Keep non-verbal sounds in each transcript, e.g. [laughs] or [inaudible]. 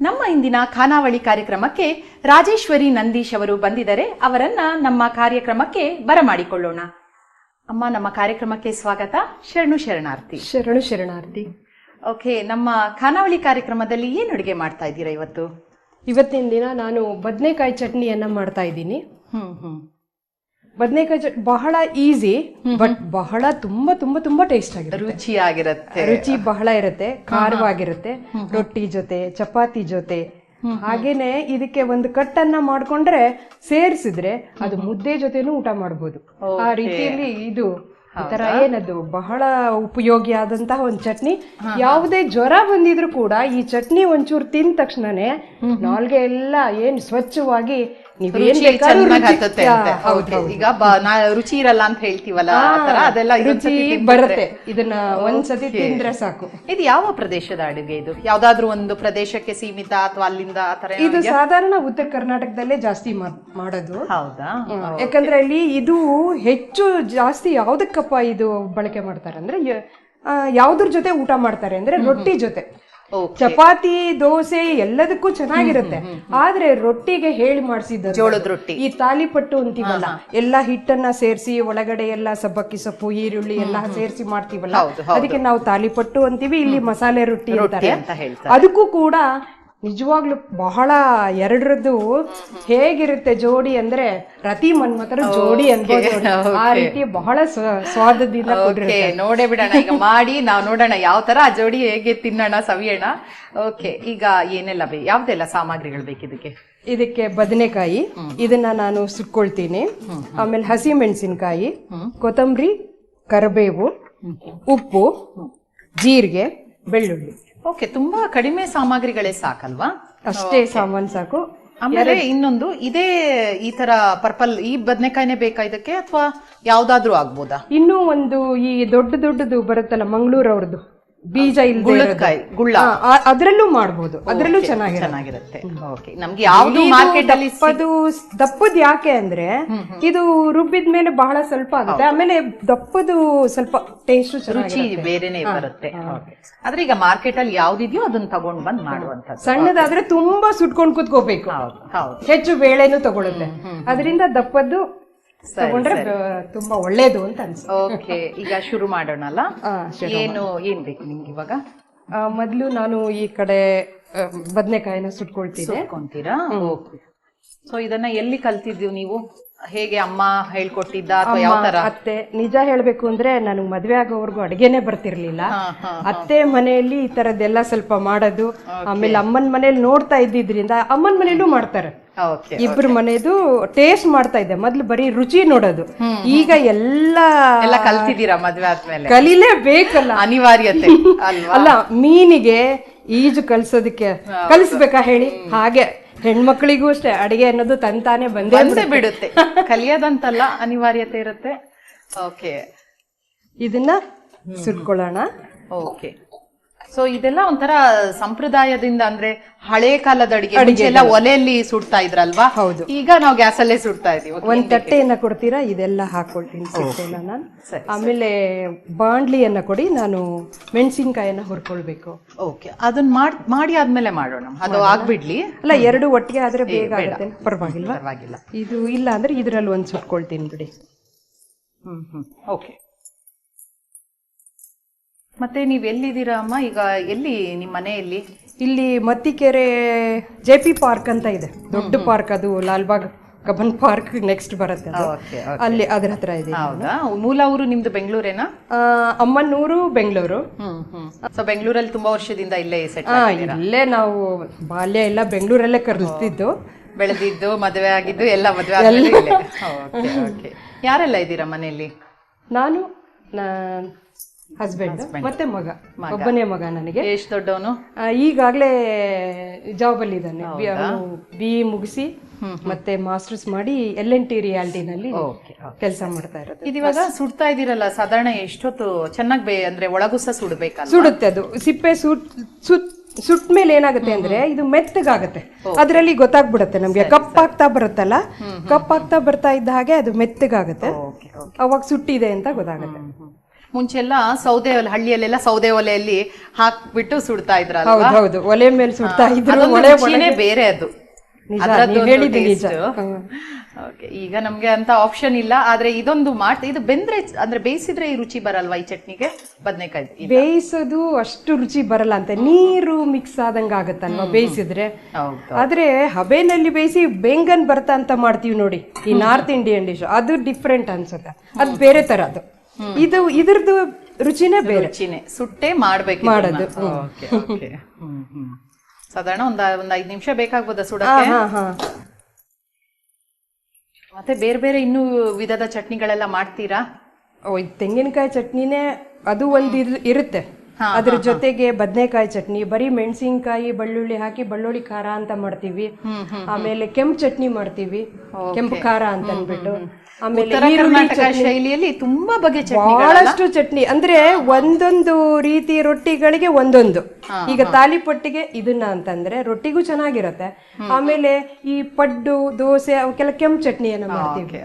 ನಮ್ಮ ಇಂದಿನ ಖಾನಾವಳಿ ಕಾರ್ಯಕ್ರಮಕ್ಕೆ ರಾಜೇಶ್ವರಿ ನಂದೀಶ್ ಅವರು ಬಂದಿದ್ದಾರೆ. ಅವರನ್ನ ನಮ್ಮ ಕಾರ್ಯಕ್ರಮಕ್ಕೆ ಬರಮಾಡಿಕೊಳ್ಳೋಣ. ಅಮ್ಮ ನಮ್ಮ ಕಾರ್ಯಕ್ರಮಕ್ಕೆ ಸ್ವಾಗತ. ಶರಣು ಶರಣಾರ್ಥಿ. ಶರಣು ಶರಣಾರ್ಥಿ. ಓಕೆ ನಮ್ಮ ಖಾನಾವಳಿ ಕಾರ್ಯಕ್ರಮದಲ್ಲಿ ಏನು ಅಡುಗೆ ಮಾಡ್ತಾ ಇದ್ದೀರಾ ಇವತ್ತು? ಇವತ್ತಿನ ದಿನ ನಾನು ಬದನೆಕಾಯಿ ಚಟ್ನಿಯನ್ನ ಮಾಡ್ತಾ ಇದ್ದೀನಿ. ಹ್ಮ್ ಹ್ಮ್. ಬದನೆಕಾಯಿ ಚಟ್ನಿ ಬಹಳ ಈಸಿ ಬಟ್ ಬಹಳ ತುಂಬಾ ತುಂಬಾ ತುಂಬಾ ಟೇಸ್ಟ್ ಆಗಿರುತ್ತೆ. ರುಚಿಯಾಗಿರುತ್ತೆ. ರುಚಿ ಬಹಳ ಇರುತ್ತೆ ಖಾರವಾಗಿರುತ್ತೆ ರೊಟ್ಟಿ ಜೊತೆ ಚಪಾತಿ ಜೊತೆ. ಹಾಗೇನೆ ಇದಕ್ಕೆ ಒಂದು ಕಟ್ಟನ್ನ ಮಾಡ್ಕೊಂಡ್ರೆ ಸೇರಿಸಿದ್ರೆ ಅದು ಮುದ್ದೆ ಜೊತೆನೂ ಊಟ ಮಾಡಬಹುದು ಆ ರೀತಿಯಲ್ಲಿ ಇದು ತರ ಏನದು ಬಹಳ ಉಪಯೋಗಿ ಆದಂತಹ ಒಂದು ಚಟ್ನಿ. ಯಾವುದೇ ಜ್ವರ ಬಂದಿದ್ರು ಕೂಡ ಈ ಚಟ್ನಿ ಒಂಚೂರು ತಿಂದ ತಕ್ಷಣನೇ ನಾಲ್ಗೆ ಎಲ್ಲ ಏನ್ ಸ್ವಚ್ಛವಾಗಿ ಈಗ ರುಚಿ ಇರಲ್ಲ ಅಂತ ಹೇಳ್ತೀವಲ್ಲ ಅದೆಲ್ಲ ಬರುತ್ತೆ. ಇದನ್ನ ಒಂದ್ಸತಿ ತಿಂದ್ರೆ ಸಾಕು. ಇದು ಯಾವ ಪ್ರದೇಶದ ಅಡುಗೆ ಇದು? ಯಾವ್ದಾದ್ರು ಒಂದು ಪ್ರದೇಶಕ್ಕೆ ಸೀಮಿತ ಅಥವಾ ಅಲ್ಲಿಂದ ಆ ಇದು? ಸಾಧಾರಣ ಉತ್ತರ ಕರ್ನಾಟಕದಲ್ಲೇ ಜಾಸ್ತಿ ಮಾಡೋದು. ಹೌದಾ? ಯಾಕಂದ್ರೆ ಅಲ್ಲಿ ಇದು ಹೆಚ್ಚು ಜಾಸ್ತಿ ಯಾವ್ದಕ್ಕಪ್ಪ ಇದು ಬಳಕೆ ಮಾಡ್ತಾರೆ ಅಂದ್ರೆ ಯಾವ್ದ್ರ ಜೊತೆ ಊಟ ಮಾಡ್ತಾರೆ ಅಂದ್ರೆ ರೊಟ್ಟಿ ಜೊತೆ. ಚಪಾತಿ ದೋಸೆ ಎಲ್ಲದಕ್ಕೂ ಚೆನ್ನಾಗಿರುತ್ತೆ. ಆದ್ರೆ ರೊಟ್ಟಿಗೆ ಹೇಳಿ ಮಾಡಿಸಿದ ಜೋಳದ ರೊಟ್ಟಿ. ಈ ತಾಲಿಪಟ್ಟು ಅಂತೀವಲ್ಲ ಎಲ್ಲಾ ಹಿಟ್ಟನ್ನ ಸೇರಿಸಿ ಒಳಗಡೆ ಎಲ್ಲ ಸಬ್ಬಕ್ಕಿ ಸೊಪ್ಪು ಈರುಳ್ಳಿ ಎಲ್ಲ ಸೇರಿಸಿ ಮಾಡ್ತೀವಲ್ಲ. ಅದಕ್ಕೆ ನಾವು ತಾಲಿಪಟ್ಟು ಅಂತೀವಿ ಇಲ್ಲಿ ಮಸಾಲೆ ರೊಟ್ಟಿ ಅಂತಾರೆ. ಅದಕ್ಕೂ ಕೂಡ ನಿಜವಾಗ್ಲೂ ಬಹಳ ಎರಡರದ್ದು ಹೇಗಿರುತ್ತೆ ಜೋಡಿ ಅಂದ್ರೆ ರತಿ ಮನ್ಮಥರ ಜೋಡಿ ಅನ್ಬೋದು. ಆ ರೀತಿ ಬಹಳ ಸ್ವ- ಸ್ವಾದದಿಂದ ನೋಡೇ ಬಿಡೋಣ. ಈಗ ಮಾಡಿ ನಾವು ನೋಡೋಣ ಯಾವ ತರ ಆ ಜೋಡಿ ಹೇಗೆ ತಿನ್ನೋಣ ಸವಿಯೋಣ. ಓಕೆ ಈಗ ಏನೆಲ್ಲ ಯಾವ್ದೆಲ್ಲ ಸಾಮಗ್ರಿಗಳು ಬೇಕಿದಕ್ಕೆ ಇದಕ್ಕೆ? ಇದಕ್ಕೆ ಬದನೆಕಾಯಿ. ಇದನ್ನ ನಾನು ಸುಟ್ಕೊಳ್ತೀನಿ. ಆಮೇಲೆ ಹಸಿ ಮೆಣಸಿನಕಾಯಿ ಕೊತ್ತಂಬರಿ ಕರಿಬೇವು ಉಪ್ಪು ಜೀರಿಗೆ ಬೆಳ್ಳುಳ್ಳಿ. ಓಕೆ ತುಂಬಾ ಕಡಿಮೆ ಸಾಮಗ್ರಿಗಳೇ ಸಾಕಲ್ವಾ? ಅಷ್ಟೇ ಸಾಮಾನು ಸಾಕು. ಆಮೇಲೆ ಇನ್ನೊಂದು ಇದೇ ಈ ತರ ಪರ್ಪಲ್ ಈ ಬದನೆಕಾಯಿನೇ ಬೇಕಾ ಇದಕ್ಕೆ ಅಥವಾ ಯಾವ್ದಾದ್ರೂ ಆಗ್ಬೋದಾ? ಇನ್ನೂ ಒಂದು ಈ ದೊಡ್ಡ ದೊಡ್ಡದು ಬರುತ್ತಲ್ಲ ಮಂಗಳೂರು ಅವ್ರದ್ದು ಬೀಜ ಗುಳ್ಳಕಾಯಿ ಗುಳ್ಳ. ಅದರಲ್ಲೂ ಮಾಡಬಹುದು ಅದರಲ್ಲೂ ಚೆನ್ನಾಗಿ ಚೆನ್ನಾಗಿರುತ್ತೆ. ಓಕೆ ನಮ್ಗೆ ಯಾವುದು ಮಾರ್ಕೆಟ್ ಅಲ್ಲಿ ದಪ್ಪದು ದಪ್ಪದ್ ಯಾಕೆ ಅಂದ್ರೆ ಇದು ರುಬ್ಬಿದ ಮೇಲೆ ಬಹಳ ಸ್ವಲ್ಪ ಆಗುತ್ತೆ. ಆಮೇಲೆ ದಪ್ಪದು ಸ್ವಲ್ಪ ಟೇಸ್ಟ್ ರುಚಿ ಬೇರೆನೆ ಬರುತ್ತೆ. ಆದ್ರೆ ಈಗ ಮಾರ್ಕೆಟ್ ಅಲ್ಲಿ ಯಾವ್ದಿದ್ಯೋ ಅದನ್ನ ತಗೊಂಡ್ ಬಂದ್ ಮಾಡುವಂತ ಸಣ್ಣದಾದ್ರೆ ತುಂಬಾ ಸುಟ್ಕೊಂಡ್ ಕುತ್ಕೋಬೇಕು. ಹೆಚ್ಚು ಬೇಳೆನೂ ತಗೊಳುತ್ತೆ. ಅದರಿಂದ ದಪ್ಪದ್ದು ತಗೊಂಡ್ರೆ ತುಂಬಾ ಒಳ್ಳೇದು ಅಂತ ಅನ್ಸುತ್ತೆ. ಓಕೆ ಈಗ ಶುರು ಮಾಡೋಣಲ್ಲ? [laughs] ಏನು ಏನ್ ಬೇಕು ನಿಮ್ಗೆ ಇವಾಗ? ಮೊದಲು ನಾನು ಈ ಕಡೆ ಬದನೆಕಾಯಿನ ಸುಟ್ಕೊಳ್ತೀನಿ. ಓಕೆ. ಸೊ ಇದನ್ನ ಎಲ್ಲಿ ಕಲ್ತಿದ್ದೀವಿ ನೀವು? ಹೇಗೆ ಅಮ್ಮ ಹೇಳ್ಕೊಟ್ಟಿದ್ದ ಅಥವಾ ಯಾವ ತರ? ಅತ್ತೆ ನಿಜ ಹೇಳ್ಬೇಕು ಅಂದ್ರೆ ನನಗೆ ಮದ್ವೆ ಆಗೋವರೆಗೂ ಅಡಿಗೆನೆ ಬರ್ತಿರ್ಲಿಲ್ಲ. ಅತ್ತೆ ಮನೆಯಲ್ಲಿ ಈ ತರದ್ದೆಲ್ಲ ಸ್ವಲ್ಪ ಮಾಡೋದು ಆಮೇಲೆ ಅಮ್ಮನ ಮನೇಲಿ ನೋಡ್ತಾ ಇದ್ದಿದ್ರಿಂದ ಅಮ್ಮನ ಮನೇಲೂ ಮಾಡ್ತಾರೆ. ಇಬ್ರು ಮನೆದು ಟೇಸ್ಟ್ ಮಾಡ್ತಾ ಇದ್ದೆ. ಮೊದ್ಲು ಬರೀ ರುಚಿ ನೋಡೋದು. ಈಗ ಎಲ್ಲ ಎಲ್ಲ ಕಲ್ತಿದ್ದೀರಾ ಮದ್ವೆ ಆದ್ಮೇಲೆ? ಕಲಿಲೇಬೇಕಲ್ಲ. ಅನಿವಾರ್ಯತೆ. ಅಲ್ವಾ? ಅಲ್ಲ ಮೀನಿಗೆ ಈಜು ಕಲ್ಸೋದಕ್ಕೆ ಕಲಿಸ್ಬೇಕಾ ಹೇಳಿ? ಹಾಗೆ. ಹೆಣ್ಮಕ್ಳಿಗೂ ಅಷ್ಟೇ ಅಡಿಗೆ ಅನ್ನೋದು ತಂತಾನೆ ಬಂದೇ ಬಂದೇ ಬಿಡುತ್ತೆ. [laughs] ಕಲಿಯೋದಂತಲ್ಲ ಅನಿವಾರ್ಯತೆ ಇರುತ್ತೆ. ಓಕೆ ಇದನ್ನ ಸುಟ್ಕೊಳ್ಳೋಣ. ಓಕೆ ಸೊ ಇದೆಲ್ಲ ಒಂಥರ ಸಂಪ್ರದಾಯದಿಂದ ಅಂದ್ರೆ ಹಳೆ ಕಾಲದ ಅಡಿಗೆ. ಎಲ್ಲ ಒಲೆಯಲ್ಲಿ ಸುಡ್ತಾ ಇದ್ರಲ್ವಾ? ಹೌದು. ಈಗ ನಾವು ಗ್ಯಾಸ್ ಅಲ್ಲೇ ಸುಡ್ತಾ ಇದೀವಿ ಒಂದ್ ತಟ್ಟೆಯನ್ನ ಕೊಡ್ತೀರಾ? ಇದೆಲ್ಲ ಹಾಕೊಳ್ತೀನಿ ಸಿಪ್ಪೆನ ನಾನು. ಆಮೇಲೆ ಬಾಂಡ್ಲಿಯನ್ನ ಕೊಡಿ. ನಾನು ಮೆಣಸಿನ್ಕಾಯನ್ನ ಹುರ್ಕೊಳ್ಬೇಕು. ಓಕೆ ಅದನ್ನ ಮಾಡ್ ಮಾಡಿ ಆದ್ಮೇಲೆ ಮಾಡೋಣ. ಅದು ಆಗ್ಬಿಡ್ಲಿ. ಅಲ್ಲ ಎರಡು ಒಟ್ಟಿಗೆ ಆದ್ರೆ ಬೇಗ ಆಗುತ್ತೆ. ಪರವಾಗಿಲ್ವಾ? ಪರವಾಗಿಲ್ಲ. ಇದು ಇಲ್ಲ ಅಂದ್ರೆ ಇದ್ರಲ್ಲಿ ಒಂದ್ ಸುಟ್ಕೊಳ್ತೀನಿ ಬಿಡಿ. ಹ್ಮ್ ಹ್ಮ್. ಓಕೆ ಮತ್ತೆ ನೀವ್ ಎಲ್ಲಿದ್ದೀರಾ ಅಮ್ಮ? ಈಗ ಎಲ್ಲಿ ನಿಮ್ಮ ಮನೆಯಲ್ಲಿ? ಇಲ್ಲಿ ಮತ್ತಿಕೆರೆ ಜೆ ಪಿ ಪಾರ್ಕ್ ಅಂತ ಇದೆ. ದೊಡ್ಡ ಪಾರ್ಕ್ ಅದು ಲಾಲ್ಬಾಗ್ ಕಬ್ಬನ್ ಪಾರ್ಕ್ ನೆಕ್ಸ್ಟ್ ಬರುತ್ತೆ ಅದು. ಓಕೆ ಅಲ್ಲಿ ಅದ್ರ ಹತ್ರ ಇದೆ. ಹೌದಾ? ಮೂಲ ಊರು ನಿಮ್ದು ಬೆಂಗಳೂರೇನಾ? ಆ, ಅಮ್ಮನೂರು ಬೆಂಗಳೂರು. ಹ್ಮ್ ಹ್ಮ್. ಸೊ ಬೆಂಗಳೂರಲ್ಲಿ ತುಂಬಾ ವರ್ಷದಿಂದ ಇಲ್ಲೇ ಸೆಟ್ ಇಲ್ಲೇ ನಾವು ಬಾಲ್ಯ ಎಲ್ಲ ಬೆಂಗಳೂರಲ್ಲೇ ಕರೆಸ್ತಿದ್ದು ಬೆಳೆದಿದ್ದು ಮದುವೆ ಆಗಿದ್ದು ಎಲ್ಲ ಮದುವೆ ಆದ್ಮೇಲೆ ಇಲ್ಲೇ. Okay okay. ಯಾರೆಲ್ಲ ಇದ್ದೀರಾ ಮನೆಯಲ್ಲಿ? ನಾನು ಹಸ್ಬೆಂಡ್ ಮತ್ತೆ ಮಗ. ಒಬ್ಬನೇ ಮಗ ನನಗೆ. ಎಷ್ಟು ದೊಡ್ಡವನು? ಈಗಾಗಲೇ ಈಗಾಗ್ಲೇ ಜಾಬ್ ಅಲ್ಲಿ ಇದ್ದಾನೆ ಬಿ ಮುಗಿಸಿ ಮತ್ತೆ ಮಾಸ್ಟರ್ಸ್ ಮಾಡಿ ಎಲ್ ಎನ್ ಟಿ ರಿಯಾಲಿಟಿನಲ್ಲಿ ಕೆಲಸ ಮಾಡ್ತಾ ಇರೋದು. ಇವಾಗ ಸುಡ್ತಾ ಇದೀರಲ್ಲ ಸಾಧಾರಣ ಎಷ್ಟೊತ್ತು ಚೆನ್ನಾಗಿ ಬೇ ಅಂದ್ರೆ ಒಳಗೂ ಸಹ ಸುಡುತ್ತೆ ಅದು. ಸಿಪ್ಪೆ ಸುಟ್ ಸುಟ್ ಸುಟ್ಟ ಮೇಲೆ ಏನಾಗುತ್ತೆ ಅಂದ್ರೆ ಇದು ಮೆತ್ತಗಾಗುತ್ತೆ. ಅದರಲ್ಲಿ ಗೊತ್ತಾಗ್ಬಿಡುತ್ತೆ ನಮ್ಗೆ. ಕಪ್ಪಾಗ್ತಾ ಬರುತ್ತಲ್ಲ? ಕಪ್ಪಾಗ್ತಾ ಬರ್ತಾ ಇದ್ದ ಹಾಗೆ ಅದು ಮೆತ್ತಗಾಗುತ್ತೆ. ಅವಾಗ ಸುಟ್ಟಿದೆ ಅಂತ ಗೊತ್ತಾಗುತ್ತೆ. ಮುಂಚೆಲ್ಲ ಸೌದೆ ಒಲೆ ಹಳ್ಳಿಯಲ್ಲೆಲ್ಲ ಸೌದೆ ಒಲೆಯಲ್ಲಿ ಹಾಕ್ಬಿಟ್ಟು ಸುಡ್ತಾ ಇದ್ರಲ್ಲ ಹೌದು ಒಲೆ ಮೇಲೆ ಸುಡ್ತಾ ಇದ್ರು ಒಲೆ ಬೇರೆ ಅದು. ನಿಜ, ಅದ್ರದ್ದು ನೀವ್ ಒಂದು ಹೇಳಿದ್ದು ನಿಜ. taste. ಹ್ಮ್. Okay, ಈಗ ನಮ್ಗೆ ಅಂತ ಆಪ್ಷನ್ ಇಲ್ಲ ಆದ್ರೆ ಇದೊಂದು ಮಾಡ್ ಇದು ಬೆಂದ್ರೆ ಅಂದ್ರೆ ಬೇಯಿಸಿದ್ರೆ ಈ ರುಚಿ ಬರಲ್ವಾ ಈ ಚಟ್ನಿಗೆ? ಬದನೆಕಾಯಿ ಬೇಯಿಸೋದು ಅಷ್ಟು ರುಚಿ ಬರಲ್ಲ ಅಂತ. ನೀರು ಮಿಕ್ಸ್ ಆದಂಗ ಆಗತ್ತಲ್ವಾ ಬೇಯಿಸಿದ್ರೆ? ಹೌದು. ಆದ್ರೆ ಹಬೆನಲ್ಲಿ ಬೇಯಿಸಿ ಬೇಂಗನ್ ಬರ್ತಾ ಅಂತ ಮಾಡ್ತೀವಿ ನೋಡಿ ಈ ನಾರ್ತ್ ಇಂಡಿಯನ್ ಡಿಶ್ ಅದು ಡಿಫ್ರೆಂಟ್ ಅನ್ಸುತ್ತೆ. ಅದು ಬೇರೆ ತರ ಅದು. ಇದು ಇದ್ರದ್ದು ರುಚಿನೇ ಬೇರೆ. ರುಚಿನೇ. ಸುಟ್ಟೆ ಮಾಡ್ಬೇಕು ಮಾಡೋದು, ಸಾಧಾರಣ ಒಂದ್ ಒಂದ್ ಐದ್ ನಿಮಿಷ ಬೇಕಾಗ್ಬೋದ ಸುಡಕ್ಕೆ? ಹಾ ಹಾ ಮತ್ತೆ ಬೇರೆ ಬೇರೆ ಇನ್ನೂ ವಿಧದ ಚಟ್ನಿಗಳೆಲ್ಲ ಮಾಡ್ತೀರಾ? ಓ ಇದು ತೆಂಗಿನಕಾಯಿ ಚಟ್ನಿನೇ ಅದು ಒಂದು ಇರುತ್ತೆ. ಅದ್ರ ಜೊತೆಗೆ ಬದನೆಕಾಯಿ ಚಟ್ನಿ ಬರೀ ಮೆಣಸಿನಕಾಯಿ ಬಳ್ಳುಳ್ಳಿ ಹಾಕಿ ಬಳ್ಳುಳ್ಳಿ ಖಾರ ಅಂತ ಮಾಡ್ತೀವಿ. ಆಮೇಲೆ ಕೆಂಪು ಚಟ್ನಿ ಮಾಡ್ತೀವಿ. ಕೆಂಪು ಖಾರ ಅಂತ ಅಂದ್ಬಿಟ್ಟು ಆಮೇಲೆ ಕರ್ನಾಟಕ ಶೈಲಿಯಲ್ಲಿ ತುಂಬಾ ಬಗೆ ಚಟ್ನಿ ಬಹಳಷ್ಟು ಚಟ್ನಿ. ಅಂದ್ರೆ ಒಂದೊಂದು ರೀತಿ ರೊಟ್ಟಿಗಳಿಗೆ ಒಂದೊಂದು. ಈಗ ತಾಲಿಪಟ್ಟಿಗೆ ಇದನ್ನ ಅಂತಂದ್ರೆ ರೊಟ್ಟಿಗೂ ಚೆನ್ನಾಗಿರುತ್ತೆ. ಆಮೇಲೆ ಈ ಪಡ್ಡು ದೋಸೆ ಅವಕ್ಕೆಲ್ಲ ಕೆಂಪು ಚಟ್ನಿಯನ್ನ ಮಾಡ್ತೀವಿ.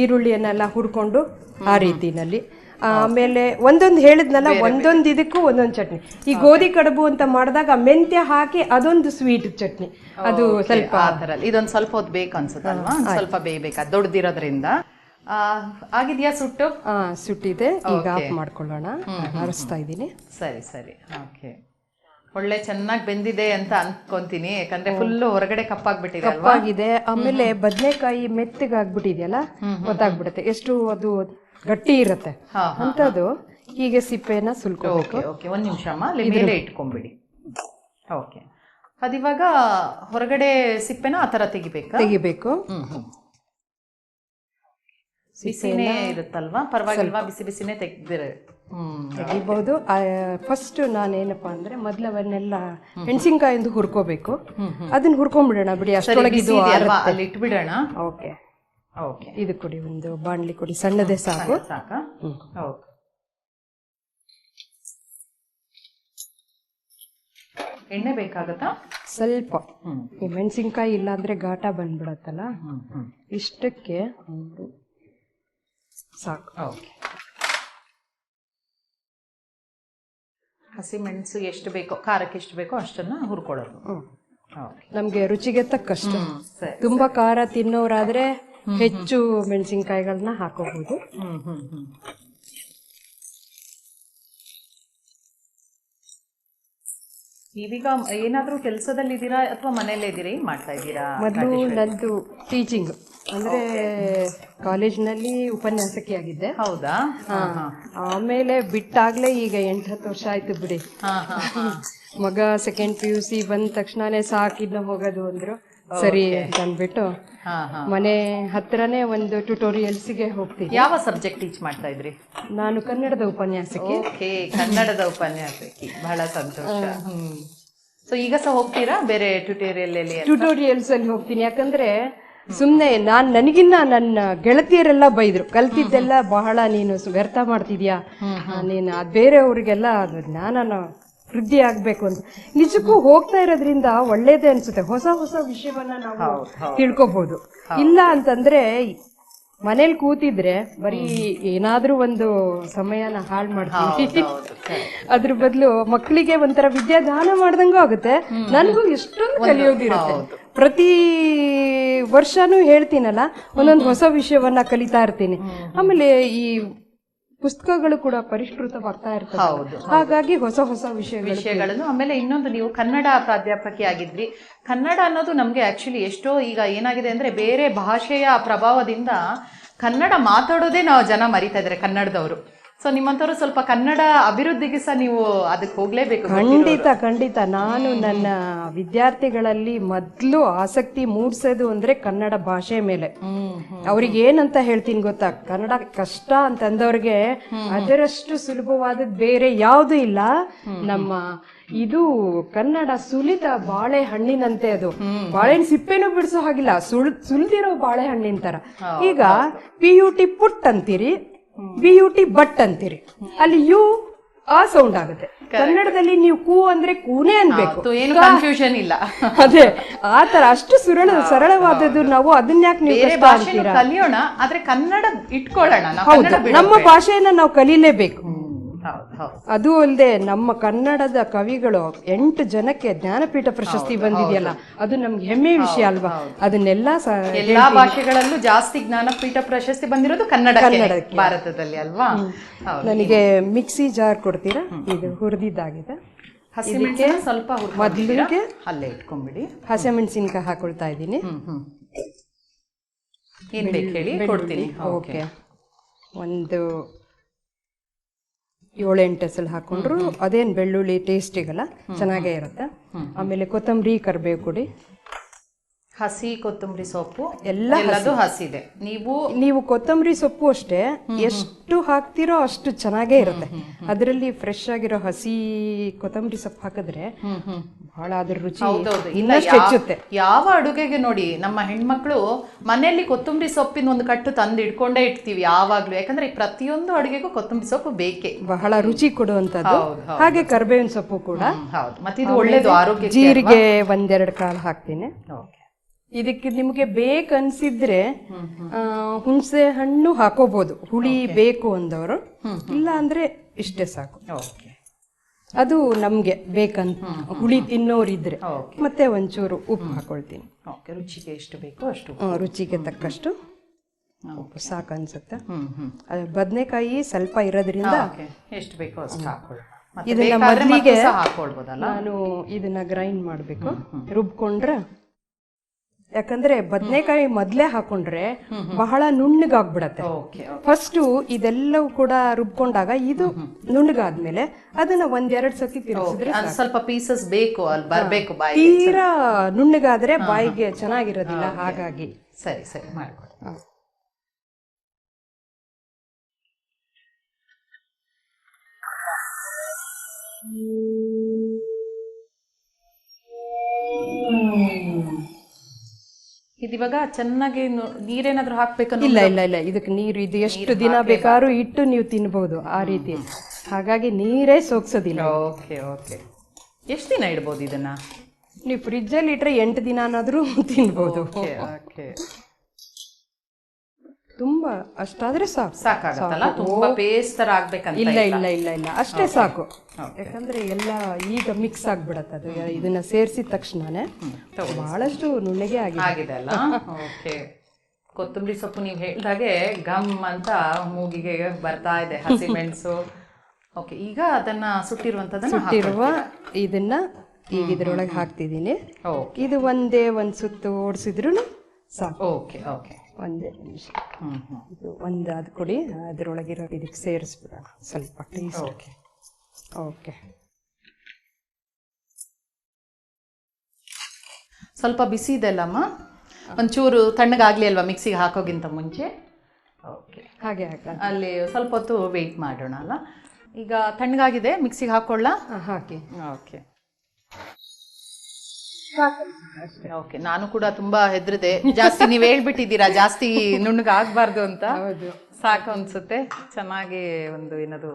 ಈರುಳ್ಳಿಯನ್ನೆಲ್ಲ ಹುರ್ಕೊಂಡು ಆ ರೀತಿನಲ್ಲಿ. ಆಮೇಲೆ ಒಂದೊಂದು ಹೇಳಿದ್ನಲ್ಲ ಒಂದೊಂದು ಇದಕ್ಕೂ ಒಂದೊಂದು ಚಟ್ನಿ. ಈ ಗೋಧಿ ಕಡುಬು ಅಂತ ಮಾಡಿದಾಗ ಮೆಂತ್ಯ ಹಾಕಿ ಅದೊಂದು ಸ್ವೀಟ್ ಚಟ್ನಿ. ಅದು ಸ್ವಲ್ಪ ಆ ತರ ಇದೊಂದ್ ಸ್ವಲ್ಪ ಹೊತ್ತು ಬೇಕು ಅನ್ಸುತ್ತಲ್ವಾ ಒಂದ್ ಸ್ವಲ್ಪ ಬೇಯಬೇಕ ದೊಡ್ಡದಿರೋದ್ರಿಂದ ಆಗಿದೆಯಾ ಸುಟ್ಟು? ಆ, ಸುಟ್ಟಿದೆ. ಈಗ ಆಫ್ ಮಾಡ್ಕೊಳ್ಳೋಣ. ಹರಿಸ್ತಾ ಇದ್ದೀನಿ. ಸರಿ ಸರಿ. ಓಕೆ. ಒಳ್ಳೆ ಚೆನ್ನಾಗಿ ಬೆಂದಿದೆ ಅಂತ ಅನ್ಕೊಂತೀನಿ. ಯಾಕಂದ್ರೆ ಫುಲ್ ಹೊರಗಡೆ ಕಪ್ಪಾಗ್ಬಿಟ್ಟಿದೆ ಅಲ್ವಾ? ಆಗಿದೆ ಆಮೇಲೆ ಬದನೆಕಾಯಿ ಮೆತ್ತಗಾಗ್ಬಿಟ್ಟಿದೆಯಲ್ಲ? ಗೊತ್ತಾಗ್ಬಿಡುತ್ತೆ. ಎಷ್ಟು ಅದು ಗಟ್ಟಿ ಇರುತ್ತೆ. ಅಂತದ್ದು ಹೀಗೆ ಸಿಪ್ಪೆನ ಸುಲ್ಕೋಬೇಕು. ಓಕೆ ಒಂದ್ ನಿಮಿಷ ಅಮ್ಮ. ಅಲ್ಲಿ ಮೇಲೆ ಇಟ್ಕೊಂಡ್ಬಿಡಿ ಓಕೆ. ಅದಿವಾಗ ಹೊರಗಡೆ ಸಿಪ್ಪೆನ ಆ ತರ ತೆಗಿಬೇಕಾ? ತೆಗಿಬೇಕು. ಬಿಸಿನೇ ಇರುತ್ತಲ್ವಾ? ಪರವಾಗಿಲ್ವಾ ಬಿಸಿ ಬಿಸಿನೇ ತೆಗ್ದಿರ ಹ್ಮ್ ತೆಗಿಬಹುದು ಫಸ್ಟ್ ನಾನೇನಪ್ಪ ಅಂದ್ರೆ ಮೊದ್ಲವನ್ನೆಲ್ಲ ಮೆಣಸಿನ್ಕಾಯಿಂದ ಹುರ್ಕೋಬೇಕು. ಅದನ್ನ ಹುರ್ಕೊಂಡ್ಬಿಡೋಣ ಬಿಡಿ ಅಷ್ಟೊಳಗೆ ಇದು ಅಲ್ವಾ? ಅಲ್ಲಿ ಇಟ್ಬಿಡೋಣ. ಓಕೆ. ಓಕೆ ಇದು ಕೊಡಿ ಒಂದು ಬಾಣಲಿ ಕೊಡಿ ಸಣ್ಣದೇ ಸಾಕು. ಸಾಕಾ? ಓಕೆ ಎಣ್ಣೆ ಬೇಕಾಗತ್ತಾ? ಸ್ವಲ್ಪ. ಈ ಮೆಣಸಿನ್ಕಾಯಿ ಇಲ್ಲ ಅಂದ್ರೆ ಘಾಟ ಬಂದ್ಬಿಡತ್ತಲ್ಲ? ಇಷ್ಟಕ್ಕೆ ಒಂದು ಸಾಕು. ಓಕೆ ಹಸಿ ಮೆಣಸು ಎಷ್ಟು ಬೇಕೋ ಖಾರಕ್ಕೆ ಎಷ್ಟು ಬೇಕೋ ಅಷ್ಟನ್ನ ಹುರ್ಕೊಳ್ಳೋದು. ನಮಗೆ ರುಚಿಗೆ ತಕ್ಕಷ್ಟು. ತುಂಬಾ ಖಾರ ತಿನ್ನೋರಾದ್ರೆ ಹೆಚ್ಚು ಮೆಣಸಿನ್ಕಾಯಿಗಳನ್ನ ಹಾಕೋಬಹುದು ಇದೀಗ ಏನಾದ್ರೂ ಕೆಲಸದಲ್ಲಿ ಇದ್ದೀರಾ ಅಥವಾ ಮನೆಯಲ್ಲೇ ಇದ್ದೀರಾ? ಏನ್ ಮಾಡ್ತಾ ಇದ್ದೀರಾ ಮೊದಲು ನಂದು ಟೀಚಿಂಗ್. ಅಂದ್ರೆ ಕಾಲೇಜ್ನಲ್ಲಿ ಉಪನ್ಯಾಸಕಿ ಆಗಿದ್ದೆ. ಹೌದಾ? ಆಮೇಲೆ ಬಿಟ್ಟಾಗ್ಲೇ ಈಗ ಎಂಟು ಹತ್ತು ವರ್ಷ ಆಯ್ತು ಬಿಡಿ. ಮಗ ಸೆಕೆಂಡ್ ಪಿ ಯು ಸಿ ಬಂದ ತಕ್ಷಣನೇ ಸಾಕಿದ್ನ ಹೋಗೋದು ಅಂದ್ರು. ಸರಿ ಅಂತ ಅಂದ್ಬಿಟ್ಟು ಮನೆ ಹತ್ರನೇ ಒಂದು ಟ್ಯುಟೋರಿಯಲ್ಸ್ಗೆ ಹೋಗ್ತೀನಿ. ಯಾವ ಸಬ್ಜೆಕ್ಟ್ ಟೀಚ್ ಮಾಡ್ತಾ ಇದ್ರಿ? ನಾನು ಕನ್ನಡದ ಉಪನ್ಯಾಸಕಿ. ಓಕೆ ಕನ್ನಡದ ಉಪನ್ಯಾಸಕಿ. ಬಹಳ ಸಂತೋಷ. ಸೊ ಈಗ ಸಹ ಹೋಗ್ತೀರಾ? ಬೇರೆ ಟ್ಯುಟೋರಿಯಲ್ ಅಲ್ಲಿ ಟ್ಯುಟೋರಿಯಲ್ಸ್ ಅಲ್ಲಿ ಹೋಗ್ತೀನಿ. ಯಾಕಂದ್ರೆ ಸುಮ್ನೆ ನಾನ್ ನನಗಿನ್ನ ನನ್ನ ಗೆಳತಿಯರೆಲ್ಲ ಬೈದ್ರು. ಕಲ್ತಿದ್ದೆಲ್ಲ ಬಹಳ ನೀನು ವ್ಯರ್ಥ ಮಾಡ್ತಿದ್ಯಾ? ನೀನು ಬೇರೆಯವ್ರಿಗೆಲ್ಲ ಅದು ಜ್ಞಾನನ ವೃದ್ಧಿ ಆಗ್ಬೇಕು ಅಂತ. ನಿಜಕ್ಕೂ ಹೋಗ್ತಾ ಇರೋದ್ರಿಂದ ಒಳ್ಳೇದೇ ಅನ್ಸುತ್ತೆ. ಹೊಸ ಹೊಸ ವಿಷಯವನ್ನ ನಾವು ತಿಳ್ಕೊಬಹುದು ಇಲ್ಲ ಅಂತಂದ್ರೆ ಮನೇಲಿ ಕೂತಿದ್ರೆ ಬರೀ ಏನಾದ್ರೂ ಒಂದು ಸಮಯನ ಹಾಳು ಮಾಡ್ತೀವಿ. ಅದ್ರ ಬದಲು ಮಕ್ಕಳಿಗೆ ಒಂಥರ ವಿದ್ಯಾದಾನ ಮಾಡ್ದಂಗೂ ಆಗುತ್ತೆ. ನನಗೂ ಎಷ್ಟೊಂದು ಕಲಿಯೋದಿರುತ್ತೆ. ಪ್ರತಿ ವರ್ಷನೂ ಹೇಳ್ತೀನಲ್ಲ ಒಂದೊಂದು ಹೊಸ ವಿಷಯವನ್ನ ಕಲಿತಾ ಇರ್ತೀನಿ. ಆಮೇಲೆ ಈ ಪುಸ್ತಕಗಳು ಕೂಡ ಪರಿಷ್ಕೃತವಾಗ್ತಾ ಇರ್ತವೆ ಹೌದು ಹಾಗಾಗಿ ಹೊಸ ಹೊಸ ವಿಷಯ ವಿಷಯಗಳನ್ನು ಆಮೇಲೆ ಇನ್ನೊಂದು ನೀವು ಕನ್ನಡ ಪ್ರಾಧ್ಯಾಪಕಿ ಆಗಿದ್ರಿ. ಕನ್ನಡ ಅನ್ನೋದು ನಮಗೆ ಆಕ್ಚುಲಿ ಎಷ್ಟೋ ಈಗ ಏನಾಗಿದೆ ಅಂದ್ರೆ ಬೇರೆ ಭಾಷೆಯ ಪ್ರಭಾವದಿಂದ ಕನ್ನಡ ಮಾತಾಡೋದೇ ನಾವು ಜನ ಮರಿತಾ ಇದ್ದಾರೆ ಕನ್ನಡದವರು. ಸೊ ನಿಮ್ಮಂತವ್ರು ಸ್ವಲ್ಪ ಕನ್ನಡ ಅಭಿವೃದ್ಧಿಗೆ ಸಹ ನೀವು ಅದಕ್ಕೆ ಹೋಗ್ಲೇಬೇಕು ಖಂಡಿತ ಖಂಡಿತ. ನಾನು ನನ್ನ ವಿದ್ಯಾರ್ಥಿಗಳಲ್ಲಿ ಮೊದಲು ಆಸಕ್ತಿ ಮೂಡಿಸೋದು ಅಂದ್ರೆ ಕನ್ನಡ ಭಾಷೆ ಮೇಲೆ. ಅವ್ರಿಗೆ ಏನಂತ ಹೇಳ್ತೀನಿ ಗೊತ್ತಾ? ಕನ್ನಡ ಕಷ್ಟ ಅಂತಂದವ್ರಿಗೆ ಅದರಷ್ಟು ಸುಲಭವಾದದ್ದು ಬೇರೆ ಯಾವುದು ಇಲ್ಲ. ನಮ್ಮ ಇದು ಕನ್ನಡ ಸುಲಿದ ಬಾಳೆಹಣ್ಣಿನಂತೆ ಅದು. ಬಾಳೆಹಣ್ಣು ಸಿಪ್ಪೆನೂ ಬಿಡಿಸೋ ಹಾಗಿಲ್ಲ. ಸುಳ್ ಸುಲ್ದಿರೋ ಬಾಳೆಹಣ್ಣಿನ ತರ. ಈಗ ಪಿ ಯು ಟಿ ಪುಟ್ ಅಂತೀರಿ. ಬಿ ಯು ಟಿ ಬಟ್ ಅಂತೀರಿ. ಅಲ್ಲಿ ಯು ಆ ಸೌಂಡ್ ಆಗುತ್ತೆ. ಕನ್ನಡದಲ್ಲಿ ನೀವು ಕೂ ಅಂದ್ರೆ ಕೂನೇ ಅನ್ಬೇಕು. ಏನು ಕನ್ಫ್ಯೂಷನ್ ಇಲ್ಲ. ಅದೇ ಆ ತರ ಅಷ್ಟು ಸುರಳ ಸರಳವಾದದ್ದು ನಾವು ಅದನ್ನ ಯಾಕೆ ನೀವು ಕಲಿಯೋಣ ಆದ್ರೆ ಕನ್ನಡ ಇಟ್ಕೊಳ್ಳೋಣ ನಮ್ಮ ಭಾಷೆಯನ್ನ ನಾವು ಕಲೀಲೇಬೇಕು. ಅದು ಅಲ್ಲದೆ ನಮ್ಮ ಕನ್ನಡದ ಕವಿಗಳು ಎಂಟು ಜನಕ್ಕೆ ಜ್ಞಾನಪೀಠ ಪ್ರಶಸ್ತಿ ಬಂದಿದೆಯಲ್ಲ ಅದು ನಮ್ಗೆ ಹೆಮ್ಮೆ ವಿಷಯ ಅಲ್ವಾ? ಅದನ್ನೆಲ್ಲ ಎಲ್ಲಾ ಭಾಷೆಗಳಲ್ಲೂ ಜಾಸ್ತಿ ಜ್ಞಾನಪೀಠ ಪ್ರಶಸ್ತಿ ಬಂದಿರೋದು ಕನ್ನಡ ಭಾರತದಲ್ಲಿ ಅಲ್ವಾ? ನನಗೆ ಮಿಕ್ಸಿ ಜಾರ್ ಕೊಡ್ತೀರಾ? ಇದು ಹುರಿದಿದ್ದಾಗಿದೆ. ಹಸಿಮೆಣಸಿನ ಸ್ವಲ್ಪ? ಮೊದಲಿಗೆ ಅಲ್ಲೇ ಇಟ್ಕೊಂಡ್ಬಿಡಿ ಹಸಿಮೆಣಸಿನ್ಕಾಯಿ ಹಾಕೊಳ್ತಾ ಇದ್ದೀನಿ. ಏನ್ ಬೇಕು ಹೇಳಿ? ಕೊಡ್ತೀನಿ. ಓಕೆ. ಒಂದು ಏಳೆಂಟು ಹೆಸರು ಹಾಕೊಂಡ್ರು ಅದೇನು ಬೆಳ್ಳುಳ್ಳಿ ಟೇಸ್ಟಿಗಲ್ಲ ಚೆನ್ನಾಗೇ ಇರುತ್ತೆ. ಆಮೇಲೆ ಕೊತ್ತಂಬರಿ ಕರಿಬೇವು ಕೊಡಿ ಹಸಿ ಕೊತ್ತಂಬರಿ ಸೊಪ್ಪು ಎಲ್ಲ ಎಲ್ಲದು ಹಸಿದೆ. ನೀವು ನೀವು ಕೊತ್ತಂಬರಿ ಸೊಪ್ಪು ಅಷ್ಟೇ ಎಷ್ಟು ಹಾಕ್ತಿರೋ ಅಷ್ಟು ಚೆನ್ನಾಗೇ ಇರುತ್ತೆ. ಅದರಲ್ಲಿ ಫ್ರೆಶ್ ಆಗಿರೋ ಹಸಿ ಕೊತ್ತಂಬರಿ ಸೊಪ್ಪು ಹಾಕಿದ್ರೆ ಬಹಳ ಅದ್ರ ರುಚಿ ಇನ್ನಷ್ಟು ಹೆಚ್ಚುತ್ತೆ. ಯಾವ ಅಡುಗೆಗೆ ನೋಡಿ ನಮ್ಮ ಹೆಣ್ಮಕ್ಳು ಮನೆಯಲ್ಲಿ ಕೊತ್ತಂಬರಿ ಸೊಪ್ಪಿನ ಒಂದು ಕಟ್ಟು ತಂದು ಇಟ್ಕೊಂಡೇ ಇಡ್ತೀವಿ ಯಾವಾಗ್ಲೂ. ಯಾಕಂದ್ರೆ ಪ್ರತಿಯೊಂದು ಅಡುಗೆಗೂ ಕೊತ್ತಂಬರಿ ಸೊಪ್ಪು ಬೇಕೇ. ಬಹಳ ರುಚಿ ಹೌದು. ಹಾಗೆ ಕರ್ಬೇವಿನ ಸೊಪ್ಪು ಕೂಡ. ಹೌದು. ಮತ್ತೆ ಇದು ಒಳ್ಳೇದು ಆರೋಗ್ಯ ಜೀರಿಗೆ ಒಂದೆರಡು ಕಾಳು ಹಾಕ್ತೀನಿ. ಓಕೆ. ಇದಕ್ಕೆ ನಿಮಗೆ ಬೇಕನ್ಸಿದ್ರೆ ಹುಣಸೆ ಹಣ್ಣು ಹಾಕೋಬಹುದು ಹುಳಿ ಬೇಕು ಅಂದವರು. ಇಲ್ಲ ಅಂದ್ರೆ ಇಷ್ಟೇ ಸಾಕು. ಓಕೆ ಅದು ನಮ್ಗೆ ಬೇಕಂತ ಹುಳಿ ತಿನ್ನೋರಿದ್ರೆ. ಮತ್ತೆ ಒಂಚೂರು ಉಪ್ಪು ಹಾಕೊಳ್ತೀನಿ. ಓಕೆ ರುಚಿಗೆ ಎಷ್ಟು ಬೇಕು ಅಷ್ಟು ರುಚಿಗೆ ತಕ್ಕಷ್ಟು ಉಪ್ಪು. ಸಾಕು ಅನ್ಸುತ್ತೆ. ಬದನೆಕಾಯಿ ಸ್ವಲ್ಪ ಇರೋದ್ರಿಂದ ಎಷ್ಟು ಬೇಕೋ ಅಷ್ಟು ಹಾಕೊಳ್ಳೋಣ. ಇದನ್ನ ಮೊದಲಿಗೆ ನಾನು ಇದನ್ನ ಗ್ರೈಂಡ್ ಮಾಡಬೇಕು. ರುಬ್ಕೊಂಡ್ರೆ ಯಾಕಂದ್ರೆ ಬದನೆಕಾಯಿ ಮೊದ್ಲೇ ಹಾಕೊಂಡ್ರೆ ಬಹಳ ನುಣ್ಣಗಾಗ್ಬಿಡತ್ತೆ. ಓಕೆ ಫಸ್ಟ್ ಇದೆಲ್ಲವೂ ಕೂಡ ರುಬ್ಕೊಂಡಾಗ ಇದು ನುಣ್ಣಗಾದ್ಮೇಲೆ ಅದನ್ನ ಒಂದೆರಡು ಸತಿ ತಿರುಗಿಸಿದ್ರೆ ಸ್ವಲ್ಪ ಪೀಸಸ್ ಬೇಕು ಅಲ್ಲಿ ಬರಬೇಕು ತೀರಾ ನುಣ್ಣಗಾದ್ರೆ ಬಾಯಿಗೆ ಚೆನ್ನಾಗಿರೋದಿಲ್ಲ ಹಾಗಾಗಿ. ಸರಿ ಸರಿ ಮಾಡ್ಕೊಡಿ ಇದಿವಾಗ ಚೆನ್ನಾಗಿ ನೀರೇನಾದ್ರೂ ಹಾಕ್ಬೇಕು ಇಲ್ಲ ಇಲ್ಲ ಇಲ್ಲ. ಇದಕ್ಕೆ ನೀರು ಇದು ಎಷ್ಟು ದಿನ ಬೇಕಾದ್ರೂ ಇಟ್ಟು ನೀವು ತಿನ್ಬಹುದು ಆ ರೀತಿ. ಹಾಗಾಗಿ ನೀರೇ ಸೋಗ್ಸೋದಿಲ್ಲ ಓಕೆ ಓಕೆ. ಎಷ್ಟು ದಿನ ಇಡ್ಬೋದು ಇದನ್ನ? ನೀವು ಫ್ರಿಜ್ಜಲ್ಲಿ ಇಟ್ಟರೆ ಎಂಟು ದಿನನಾದ್ರೂ [laughs] ತಿನ್ಬೋದು. Okay okay. ತುಂಬಾ ಅಷ್ಟಾದ್ರೆ ಸಾಕು. ಸಾಕಾಗತ್ತಲ್ಲ? ತುಂಬಾ ಪೇಸ್ಟ್ ತರ ಆಗ್ಬೇಕಂತ ಇಲ್ಲ. ಇಲ್ಲ ಇಲ್ಲ ಇಲ್ಲ. ಅಷ್ಟೇ ಸಾಕು. ಯಾಕಂದ್ರೆ ಎಲ್ಲ ಈಗ ಮಿಕ್ಸ್ ಆಗ್ಬಿಡತ್ತೆ ಅದು. ಇದನ್ನ ಸೇರಿಸಿದ ತಕ್ಷಣನೇ ಬಹಳಷ್ಟು ನುಣ್ಣಗೆ ಆಗಿದೆ. ಅಲ್ಲ? ಓಕೆ ಕೊತ್ತಂಬರಿ ಸೊಪ್ಪು ನೀವು ಹೇಳಿದಾಗೆ ಗಮ್ ಅಂತ ಮೂಗಿಗೆ ಬರ್ತಾ ಇದೆ ಹಸಿಮೆಣಸು [laughs] ಓಕೆ ಈಗ ಅದನ್ನ ಸುಟ್ಟಿರುವಂತದನ್ನ ಸುಟ್ಟಿರುವ ಇದನ್ನ ಈಗ ಇದ್ರೊಳಗೆ ಹಾಕ್ತಿದ್ದೀನಿ. ಇದು ಒಂದೇ ಒಂದ್ ಸುತ್ತು ಓಡಿಸಿದ್ರು ಸಾಕು. ಓಕೆ ಓಕೆ ಒಂದೇ ನಿಮಿಷ. ಇದು ಒಂದು ಅದು ಕೊಡಿ ಅದರೊಳಗಿರೋ ಇದಕ್ಕೆ ಸೇರಿಸ್ಬಿಡೋಣ. ಸ್ವಲ್ಪ ಟೇಸ್ಟ್ ಓಕೆ ಓಕೆ ಸ್ವಲ್ಪ ಬಿಸಿ ಇದೆ ಅಲ್ಲಮ್ಮ ಒಂಚೂರು ತಣ್ಣಗಾಗಲಿ ಅಲ್ವಾ ಮಿಕ್ಸಿಗೆ ಹಾಕೋಗಿಂತ ಮುಂಚೆ? ಓಕೆ ಹಾಗೆ ಹಾಕ. ಅಲ್ಲಿ ಸ್ವಲ್ಪ ಹೊತ್ತು ವೆಯ್ಟ್ ಮಾಡೋಣ ಅಲ್ಲ? ಈಗ ತಣ್ಣಗಾಗಿದೆ ಮಿಕ್ಸಿಗೆ ಹಾಕೊಳ್ಳ? ಹಾಕಿ. ಓಕೆ ಓಕೆ ನಾನು ಕೂಡ ತುಂಬಾ ಹೆದ್ರಿದೆ. ಜಾಸ್ತಿ ನೀವು ಹೇಳ್ಬಿಟ್ಟಿದ್ದೀರಾ ಜಾಸ್ತಿ ನುಣ್ಣಗೆ ಆಗ್ಬಾರ್ದು ಅಂತ? ಸಾಕು ಅನ್ಸುತ್ತೆ. ಚೆನ್ನಾಗಿ ಒಂದು ಏನದು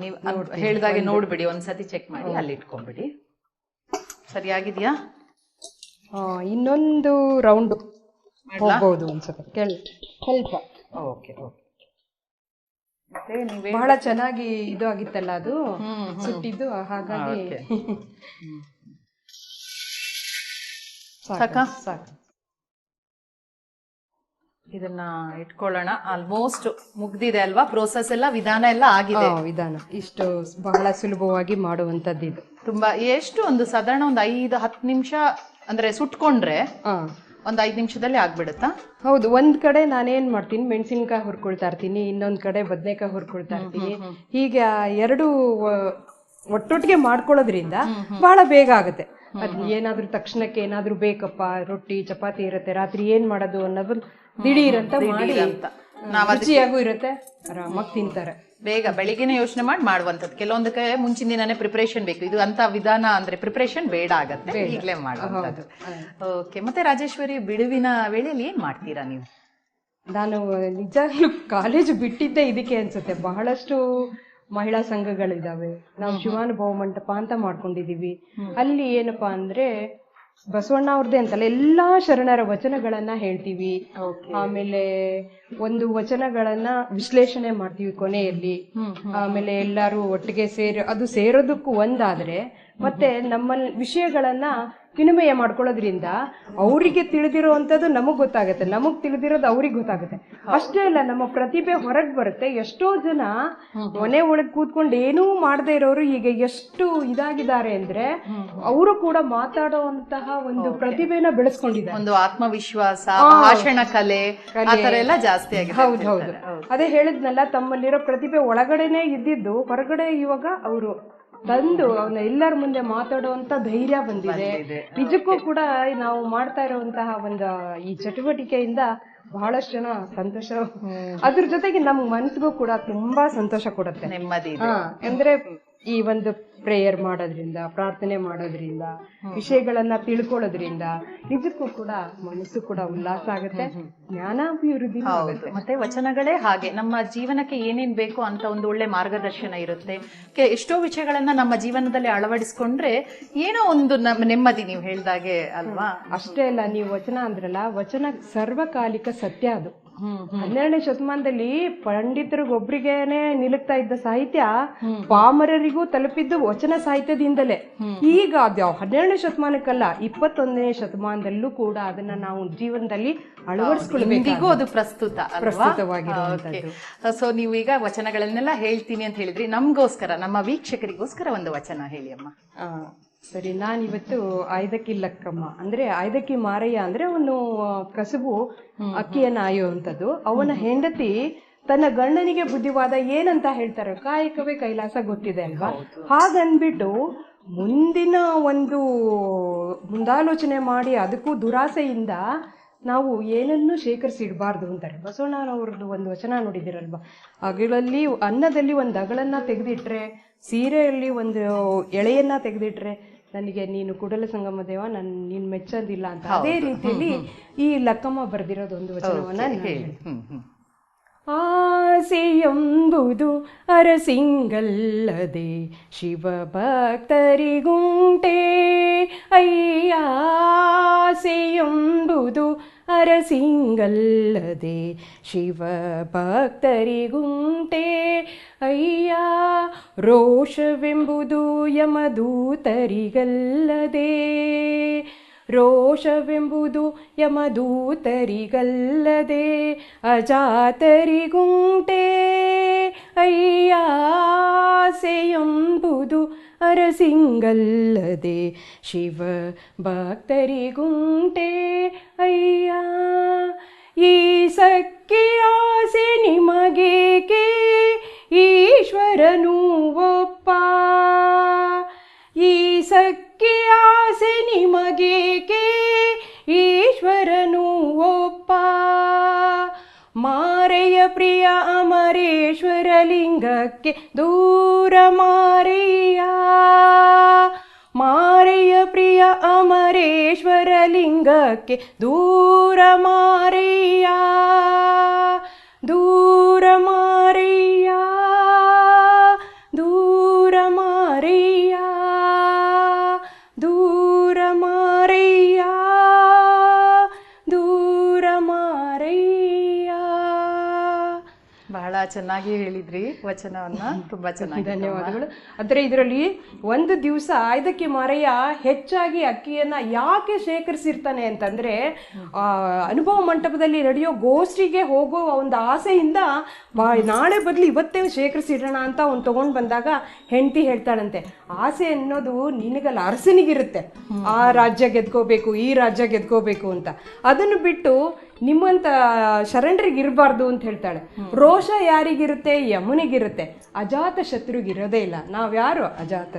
ನೀವು ಹೇಳ್ದಾಗೆ ನೋಡ್ಬಿಡಿ ಒಂದ್ಸತಿ ಚೆಕ್ ಮಾಡಿ ಅಲ್ಲಿ ಇಟ್ಕೊಂಡ್ಬಿಡಿ ಸರಿಯಾಗಿದ್ಯಾ? ಇನ್ನೊಂದು ರೌಂಡ್ ಹೋಗ್ಬೋದು ಅನ್ಸುತ್ತೆ ಸ್ವಲ್ಪ ಓಕೆ ಓಕೆ. ಬಹಳ ಚೆನ್ನಾಗಿ ಇದು ಆಗಿತ್ತಲ್ಲ ಅದು? ಸುಟ್ಟಿದ್ದು ಹಾಗಾಗಿ [laughs] ಸಾಕು, ಸಾಕಾ? ಇದನ್ನ ಇಟ್ಕೊಳ್ಳೋಣ. ಆಲ್ಮೋಸ್ಟ್ ಮುಗ್ದಿದೆ ಅಲ್ವಾ? ಪ್ರೋಸೆಸ್ ಎಲ್ಲ ವಿಧಾನ ಎಲ್ಲ ಆಗಿದೆ. ವಿಧಾನ. ಇಷ್ಟು ಬಹಳ ಸುಲಭವಾಗಿ ಮಾಡುವಂತದ್ದು ಇದು. ತುಂಬಾ ಎಷ್ಟು ಒಂದು ಸಾಧಾರಣ ಒಂದು ಐದು ಹತ್ತು ನಿಮಿಷ ಅಂದ್ರೆ ಸುಟ್ಕೊಂಡ್ರೆ ಒಂದು ಐದು ನಿಮಿಷದಲ್ಲಿ ಆಗ್ಬಿಡುತ್ತಾ? ಹೌದು ಒಂದ್ ಕಡೆ ನಾನೇನ್ ಮಾಡ್ತೀನಿ ಮೆಣಸಿನ್ಕಾಯಿ ಹುರ್ಕೊಳ್ತಾ ಇರ್ತೀನಿ ಇನ್ನೊಂದ್ ಕಡೆ ಬದನೆಕಾಯಿ ಹುರ್ಕೊಳ್ತಾ ಇರ್ತೀನಿ. ಹೀಗೆ ಎರಡು ಒಟ್ಟೊಟ್ಟಿಗೆ ಮಾಡ್ಕೊಳ್ಳೋದ್ರಿಂದ ಬಹಳ ಬೇಗ ಆಗುತ್ತೆ. ಅದ್ ಏನಾದ್ರೂ ತಕ್ಷಣಕ್ಕೆ ಏನಾದ್ರೂ ಬೇಕಪ್ಪ ರೊಟ್ಟಿ ಚಪಾತಿ ಇರುತ್ತೆ ರಾತ್ರಿ ಏನ್ ಮಾಡೋದು ಅನ್ನೋದು ದಿಢೀರ್ ಅಂತ ಮಾಡಿ ಅಂತ ನಾವ್ ರುಚಿಯಾಗೂ ಇರುತ್ತೆ ಆರಾಮಾಗಿ ತಿಂತಾರೆ. ಬೇಗ ಬೆಳಿಗ್ಗೆನೆ ಯೋಚನೆ ಮಾಡಿ ಮಾಡುವಂಥದ್ದು. ಕೆಲವೊಂದಕ್ಕೆ ಮುಂಚಿನ ದಿನನೇ ಪ್ರಿಪರೇಷನ್ ಬೇಕು. ಇದು ಅಂತ ವಿಧಾನ ಅಂದ್ರೆ ಪ್ರಿಪರೇಷನ್ ಬೇಡ ಆಗತ್ತೆ. ಈಗಲೇ ಮಾಡುವಂಥದ್ದು. ಓಕೆ ಮತ್ತೆ ರಾಜೇಶ್ವರಿ ಬಿಡುವಿನ ವೇಳೆಯಲ್ಲಿ ಏನ್ ಮಾಡ್ತೀರಾ ನೀವು? ನಾನು ನಿಜ ಕಾಲೇಜು ಬಿಟ್ಟಿದ್ದೆ ಇದಕ್ಕೆ ಅನ್ಸುತ್ತೆ. ಬಹಳಷ್ಟು ಮಹಿಳಾ ಸಂಘಗಳಿದಾವೆ. ನಾವು ಶಿವಾನುಭವ ಮಂಟಪ ಅಂತ ಮಾಡ್ಕೊಂಡಿದೀವಿ. ಅಲ್ಲಿ ಏನಪ್ಪಾ ಅಂದ್ರೆ ಬಸವಣ್ಣ ಅವ್ರದ್ದೇ ಅಂತಲ್ಲ ಎಲ್ಲಾ ಶರಣರ ವಚನಗಳನ್ನ ಹೇಳ್ತೀವಿ. ಆಮೇಲೆ ಒಂದು ವಚನಗಳನ್ನ ವಿಶ್ಲೇಷಣೆ ಮಾಡ್ತೀವಿ ಕೊನೆಯಲ್ಲಿ. ಆಮೇಲೆ ಎಲ್ಲಾರು ಒಟ್ಟಿಗೆ ಸೇರಿ ಅದು ಸೇರೋದಕ್ಕೂ ಒಂದಾದ್ರೆ ಮತ್ತೆ ನಮ್ಮ ವಿಷಯಗಳನ್ನ ವಿನಿಮಯ ಮಾಡ್ಕೊಳ್ಳೋದ್ರಿಂದ ಅವರಿಗೆ ತಿಳಿದಿರುವಂತದ್ದು ನಮಗ್ ಗೊತ್ತಾಗುತ್ತೆ ನಮಗ್ ತಿಳಿದಿರೋದು ಅವ್ರಿಗೆ ಗೊತ್ತಾಗುತ್ತೆ. ಅಷ್ಟೇ ಅಲ್ಲ ನಮ್ಮ ಪ್ರತಿಭೆ ಹೊರಗ್ ಬರುತ್ತೆ. ಎಷ್ಟೋ ಜನ ಮನೆ ಒಳಗ್ ಕೂತ್ಕೊಂಡು ಏನೂ ಮಾಡದೇ ಇರೋರು ಈಗ ಎಷ್ಟು ಇದಾಗಿದ್ದಾರೆ ಅಂದ್ರೆ ಅವರು ಕೂಡ ಮಾತಾಡುವಂತಹ ಒಂದು ಪ್ರತಿಭೆನ ಬೆಳೆಸ್ಕೊಂಡಿದ್ದಾರೆ. ಒಂದು ಆತ್ಮವಿಶ್ವಾಸ ಭಾಷಣ ಕಲೆ ಎಲ್ಲ ಜಾಸ್ತಿ ಆಗಿದೆ ಹೌದು ಹೌದು. ಅದೇ ಹೇಳಿದ್ನಲ್ಲ ತಮ್ಮಲ್ಲಿರೋ ಪ್ರತಿಭೆ ಒಳಗಡೆನೆ ಇದ್ದಿದ್ದು ಹೊರಗಡೆ ಇವಾಗ ಅವರು. ತಂದು ಅವನ್ನ ಎಲ್ಲರ ಮುಂದೆ ಮಾತಾಡುವಂತ ಧೈರ್ಯ ಬಂದಿದೆ. ನಿಜಕ್ಕೂ ಕೂಡ ನಾವು ಮಾಡ್ತಾ ಇರುವಂತಹ ಒಂದು ಈ ಚಟುವಟಿಕೆಯಿಂದ ಬಹಳಷ್ಟು ಜನ ಸಂತೋಷ. ಅದ್ರ ಜೊತೆಗೆ ನಮ್ ಮನ್ಸಿಗೂ ಕೂಡ ತುಂಬಾ ಸಂತೋಷ ಕೊಡುತ್ತೆ. ನೆಮ್ಮದಿ. ಅಂದ್ರೆ ಈ ಒಂದು ಪ್ರೇಯರ್ ಮಾಡೋದ್ರಿಂದ ಪ್ರಾರ್ಥನೆ ಮಾಡೋದ್ರಿಂದ ವಿಷಯಗಳನ್ನ ತಿಳ್ಕೊಳ್ಳೋದ್ರಿಂದ ನಿಜಕ್ಕೂ ಕೂಡ ಮನಸ್ಸು ಕೂಡ ಉಲ್ಲಾಸ ಆಗುತ್ತೆ. ಜ್ಞಾನಾಭಿವೃದ್ಧಿ ಆಗುತ್ತೆ. ಮತ್ತೆ ವಚನಗಳೇ ಹಾಗೆ. ನಮ್ಮ ಜೀವನಕ್ಕೆ ಏನೇನ್ ಬೇಕು ಅಂತ ಒಂದು ಒಳ್ಳೆ ಮಾರ್ಗದರ್ಶನ ಇರುತ್ತೆ. ಎಷ್ಟೋ ವಿಷಯಗಳನ್ನ ನಮ್ಮ ಜೀವನದಲ್ಲಿ ಅಳವಡಿಸ್ಕೊಂಡ್ರೆ ಏನೋ ಒಂದು ನಮ್ಮ ನೆಮ್ಮದಿ ನೀವು ಹೇಳ್ದಾಗೆ ಅಲ್ವಾ? ಅಷ್ಟೇ ಅಲ್ಲ ನೀವು ವಚನ ಅಂದ್ರಲ್ಲ ವಚನ ಸರ್ವಕಾಲಿಕ ಸತ್ಯ ಅದು. ಹನ್ನೆರಡನೇ ಶತಮಾನದಲ್ಲಿ ಪಂಡಿತರಿಗೊಬ್ರಿಗೇನೆ ನಿಲುಕ್ತಾ ಇದ್ದ ಸಾಹಿತ್ಯ ಪಾಮರರಿಗೂ ತಲುಪಿದ್ದು ವಚನ ಸಾಹಿತ್ಯದಿಂದಲೇ. ಈಗ ಅದು ಹನ್ನೆರಡನೇ ಶತಮಾನಕ್ಕಲ್ಲ ಇಪ್ಪತ್ತೊಂದನೇ ಶತಮಾನದಲ್ಲೂ ಕೂಡ ಅದನ್ನ ನಾವು ಜೀವನದಲ್ಲಿ ಅಳವಡಿಸ್ಕೊಳ್ಬೇಕು ಅದು ಪ್ರಸ್ತುತ. ಸೊ ನೀವು ಈಗ ವಚನಗಳನ್ನೆಲ್ಲ ಹೇಳ್ತೀನಿ ಅಂತ ಹೇಳಿದ್ರಿ. ನಮ್ಗೋಸ್ಕರ ನಮ್ಮ ವೀಕ್ಷಕರಿಗೋಸ್ಕರ ಒಂದು ವಚನ ಹೇಳಿ ಅಮ್ಮ. ಆ, ಸರಿ ನಾನಿವತ್ತು ಆಯ್ದಕ್ಕಿ ಲಕ್ಕಮ್ಮ ಅಂದ್ರೆ ಆಯ್ದಕ್ಕಿ ಮಾರಯ್ಯ ಅಂದ್ರೆ ಅವನು ಕಸುಬು ಅಕ್ಕಿಯನ್ನ ಆಯುವಂಥದ್ದು. ಅವನ ಹೆಂಡತಿ ತನ್ನ ಗಂಡನಿಗೆ ಬುದ್ಧಿವಾದ ಏನಂತ ಹೇಳ್ತಾರೆ ಕಾಯಕವೇ ಕೈಲಾಸ ಗೊತ್ತಿದೆ ಅಲ್ವಾ? ಹಾಗನ್ಬಿಟ್ಟು ಮುಂದಿನ ಒಂದು ಮುಂದಾಲೋಚನೆ ಮಾಡಿ ಅದಕ್ಕೂ ದುರಾಸೆಯಿಂದ ನಾವು ಏನನ್ನೂ ಶೇಖರಿಸಿಡಬಾರ್ದು ಅಂತಾರೆ. ಬಸವಣ್ಣನವ್ರದ್ದು ಒಂದು ವಚನ ನೋಡಿದಿರಲ್ವಾ ಅಗಳಲ್ಲಿ ಅನ್ನದಲ್ಲಿ ಒಂದು ಅಗಳನ್ನ ತೆಗೆದಿಟ್ರೆ ಸೀರೆಯಲ್ಲಿ ಒಂದು ಎಳೆಯನ್ನ ತೆಗೆದಿಟ್ರೆ ನನಗೆ ನೀನು ಕುಡಲ ಸಂಗಮ ದೇವ ನನ್ ನೀನ್ ಮೆಚ್ಚೋದಿಲ್ಲ ಅಂತ. ಅದೇ ರೀತಿಯಲ್ಲಿ ಈ ಲಕ್ಕಮ್ಮ ಬರೆದಿರೋದು ಒಂದು ವಚನವನ್ನ ಹ್ಮ್ ಆಸೆಯೆಂಬುದು ಅರಸಿಂಗಲ್ಲದೆ ಶಿವ ಭಕ್ತರಿಗುಂಟೆ ಅಯ್ಯ ಆಸೆಯೆಂಬುದು ಅರಸಿಂಗಲ್ಲದೆ ಶಿವ ಭಕ್ತರಿಗುಂಟೆ ಅಯ್ಯ, ರೋಷವೆಂಬುದು ಯಮದೂತರಿಗಲ್ಲದೆ. ರೋಷವೆಂಬುದು ಯಮದೂತರಿಗಲ್ಲದೆ, ಅಜಾತರಿಗುಂಟೆ. ಅಯ್ಯಾಸೆಯೆಂಬುದು ಅರಸಿಂಗಲ್ಲದೆ ಶಿವ ಭಕ್ತರಿಗುಂಟೆ ಅಯ್ಯ, ಈ ಸಕ್ಕಿ ಆಸೆ ನಿಮಗೇಕೆ? ಈಶ್ವರನು ಒಪ್ಪ ಈ ಸಕ್ಕಿ ಆಸೆ ನಿಮಗೇಕೆ ಈಶ್ವರನು ಒಪ್ಪ ಮಾರೆಯ ಪ್ರಿಯ ಅಮರೇಶ್ವರ ಲಿಂಗಕ್ಕೆ ದೂರ ಮಾರೆಯ ಮಾರೆಯ ಪ್ರಿಯ ಅಮರೇಶ್ವರ ಲಿಂಗಕ್ಕೆ ದೂರ ಮಾರೆಯ ದೂರ ಚೆನ್ನಾಗಿ ಹೇಳಿದ್ರಿ ವಚನವನ್ನ. ತುಂಬಾ ಚೆನ್ನಾಗಿ ಧನ್ಯವಾದಗಳು. ಆದರೆ ಇದರಲ್ಲಿ ಒಂದು ದಿವಸ ಇದಕ್ಕೆ ಮರೆಯ ಹೆಚ್ಚಾಗಿ ಅಕ್ಕಿಯನ್ನ ಯಾಕೆ ಶೇಖರಿಸಿರ್ತಾನೆ ಅಂತಂದ್ರೆ ಆ ಅನುಭವ ಮಂಟಪದಲ್ಲಿ ನಡೆಯೋ ಗೋಷ್ಠಿಗೆ ಹೋಗೋ ಒಂದು ಆಸೆಯಿಂದ ನಾಳೆ ಬದಲು ಇವತ್ತೇ ಶೇಖರಿಸಿಡೋಣ ಅಂತ ಅವ್ನು ತಗೊಂಡ್ ಬಂದಾಗ ಹೆಂಡತಿ ಹೇಳ್ತಾಳಂತೆ ಆಸೆ ಅನ್ನೋದು ನಿನಗಲ್ಲ ಅರಸನಿಗಿರುತ್ತೆ. ಆ ರಾಜ್ಯ ಗೆದ್ಕೋಬೇಕು ಈ ರಾಜ್ಯ ಗೆದ್ಕೋಬೇಕು ಅಂತ. ಅದನ್ನು ಬಿಟ್ಟು ನಿಮ್ಮಂತ ಶರಣರಿಗೆ ಇರಬಾರ್ದು ಅಂತ ಹೇಳ್ತಾಳೆ. ರೋಷ ಯಾರಿಗಿರುತ್ತೆ? ಯಮುನಿಗಿರುತ್ತೆ. ಅಜಾತ ಶತ್ರುಗಿರೋದೇ ಇಲ್ಲ. ನಾವ್ಯಾರು? ಅಜಾತ.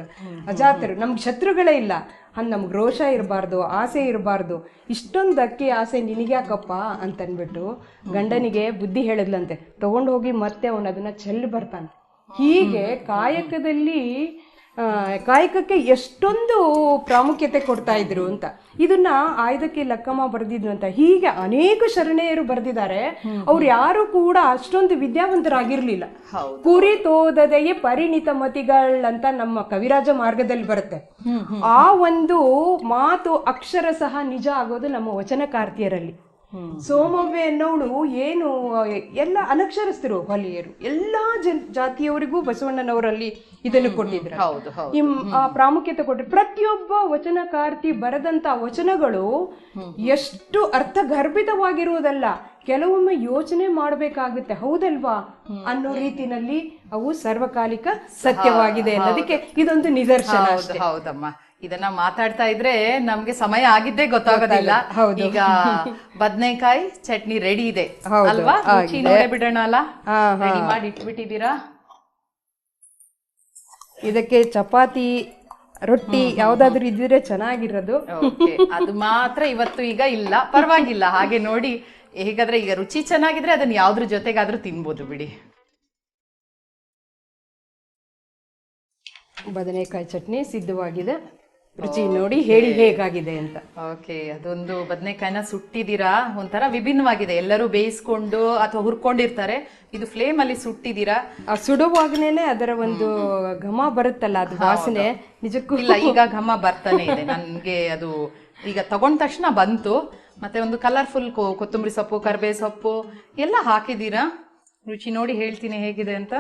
ಅಜಾತರು. ನಮ್ಗೆ ಶತ್ರುಗಳೇ ಇಲ್ಲ. ಹಂಗೆ ನಮ್ಗೆ ರೋಷ ಇರಬಾರ್ದು, ಆಸೆ ಇರಬಾರ್ದು. ಇಷ್ಟೊಂದು ಅಕ್ಕಿ ಆಸೆ ನಿನಗ್ಯಾಕಪ್ಪ ಅಂತನ್ಬಿಟ್ಟು ಗಂಡನಿಗೆ ಬುದ್ಧಿ ಹೇಳಿದ್ಲಂತೆ. ತಗೊಂಡು ಹೋಗಿ ಮತ್ತೆ ಅವನು ಚೆಲ್ಲಿ ಬರ್ತಾನೆ. ಹೀಗೆ ಕಾಯಕದಲ್ಲಿ ಕಾಯಕಕ್ಕೆ ಎಷ್ಟೊಂದು ಪ್ರಾಮುಖ್ಯತೆ ಕೊಡ್ತಾ ಇದ್ರು ಅಂತ. ಇದನ್ನ ಆಯ್ದಕ್ಕೆ ಲಕ್ಕಮ್ಮ ಬರೆದಿದ್ರು ಅಂತ. ಹೀಗೆ ಅನೇಕ ಶರಣೆಯರು ಬರೆದಿದ್ದಾರೆ. ಅವ್ರು ಯಾರು ಕೂಡ ಅಷ್ಟೊಂದು ವಿದ್ಯಾವಂತರಾಗಿರ್ಲಿಲ್ಲ. ಕುರಿ ತೋದದೆಯೇ ಪರಿಣಿತ ಮತಿಗಳಂತ ನಮ್ಮ ಕವಿರಾಜ ಮಾರ್ಗದಲ್ಲಿ ಬರುತ್ತೆ. ಆ ಒಂದು ಮಾತು ಅಕ್ಷರ ಸಹ ನಿಜ ಆಗೋದು ನಮ್ಮ ವಚನಕಾರ್ತಿಯರಲ್ಲಿ. ಸೋಮವ್ವೆ ಅನ್ನೋಳು ಏನು ಎಲ್ಲ ಅನಕ್ಷರಸ್ಥರು ಹೊಲಿಯರು ಎಲ್ಲಾ ಜನ್ ಜಾತಿಯವರಿಗೂ ಬಸವಣ್ಣನವರಲ್ಲಿ ಇದನ್ನು ಕೊಟ್ಟಿದ್ರು ಆ ಪ್ರಾಮುಖ್ಯತೆ ಕೊಟ್ಟರು ಪ್ರತಿಯೊಬ್ಬ ವಚನಕಾರ್ತಿ ಬರೆದಂತ ವಚನಗಳು ಎಷ್ಟು ಅರ್ಥಗರ್ಭಿತವಾಗಿರುವುದಲ್ಲ ಕೆಲವೊಮ್ಮೆ ಯೋಚನೆ ಮಾಡಬೇಕಾಗುತ್ತೆ ಹೌದಲ್ವಾ? ಅನ್ನೋ ರೀತಿನಲ್ಲಿ ಅವು ಸರ್ವಕಾಲಿಕ ಸತ್ಯವಾಗಿದೆ ಅನ್ನೋದಕ್ಕೆ ಇದೊಂದು ನಿದರ್ಶನ ಹೌದು ಹೌದಮ್ಮ. ಇದನ್ನ ಮಾತಾಡ್ತಾ ಇದ್ರೆ ನಮ್ಗೆ ಸಮಯ ಆಗಿದ್ದೇ ಗೊತ್ತಾಗೋದಿಲ್ಲ. ಈಗ ಬದ್ನೆಕಾಯಿ ಚಟ್ನಿ ರೆಡಿ ಇದೆ. ಅಲ್ವಾ? ಬಿಡೋಣ ಅಲ್ಲ ಮಾಡಿ ಇಟ್ಬಿಟ್ಟಿದ್ದೀರಾ? ಇದಕ್ಕೆ ಚಪಾತಿ ರೊಟ್ಟಿ ಯಾವ್ದಾದ್ರು ಇದ್ರೆ ಚೆನ್ನಾಗಿರೋದು. ಅದು ಮಾತ್ರ ಇವತ್ತು ಈಗ ಇಲ್ಲ. ಪರವಾಗಿಲ್ಲ. ಹಾಗೆ ನೋಡಿ. ಹೇಗಾದ್ರೆ ಈಗ ರುಚಿ ಚೆನ್ನಾಗಿದ್ರೆ ಅದನ್ನ ಯಾವ್ದ್ರ ಜೊತೆಗಾದ್ರೂ ತಿನ್ಬೋದು ಬಿಡಿ. ಬದನೆಕಾಯಿ ಚಟ್ನಿ ಸಿದ್ಧವಾಗಿದೆ. ರುಚಿ ನೋಡಿ ಹೇಳಿ ಹೇಗಾಗಿದೆ ಅಂತ. ಓಕೆ ಅದೊಂದು ಬದನೆಕಾಯಿನ ಸುಟ್ಟಿದ್ದೀರಾ? ಒಂಥರ ವಿಭಿನ್ನವಾಗಿದೆ. ಎಲ್ಲರೂ ಬೇಯಿಸ್ಕೊಂಡು ಅಥವಾ ಹುರ್ಕೊಂಡಿರ್ತಾರೆ. ಇದು ಫ್ಲೇಮ್ ಅಲ್ಲಿ ಸುಟ್ಟಿದ್ದೀರಾ ಸುಡುವಾಗನೇ ಅದರ ಒಂದು ಘಮ ಬರುತ್ತಲ್ಲ ಅದು ವಾಸನೆ. ನಿಜಕ್ಕೂ. ಇಲ್ಲ ಈಗ ಘಮ ಬರ್ತಾನೆ ಇದೆ. ನನ್ಗೆ ಅದು ಈಗ ತಗೊಂಡ ತಕ್ಷಣ ಬಂತು. ಮತ್ತೆ ಒಂದು ಕಲರ್ಫುಲ್ ಕೊತ್ತಂಬರಿ ಸೊಪ್ಪು ಕರ್ಬೇ ಸೊಪ್ಪು ಎಲ್ಲ ಹಾಕಿದ್ದೀರಾ? ರುಚಿ ನೋಡಿ ಹೇಳ್ತೀನಿ ಹೇಗಿದೆ ಅಂತ.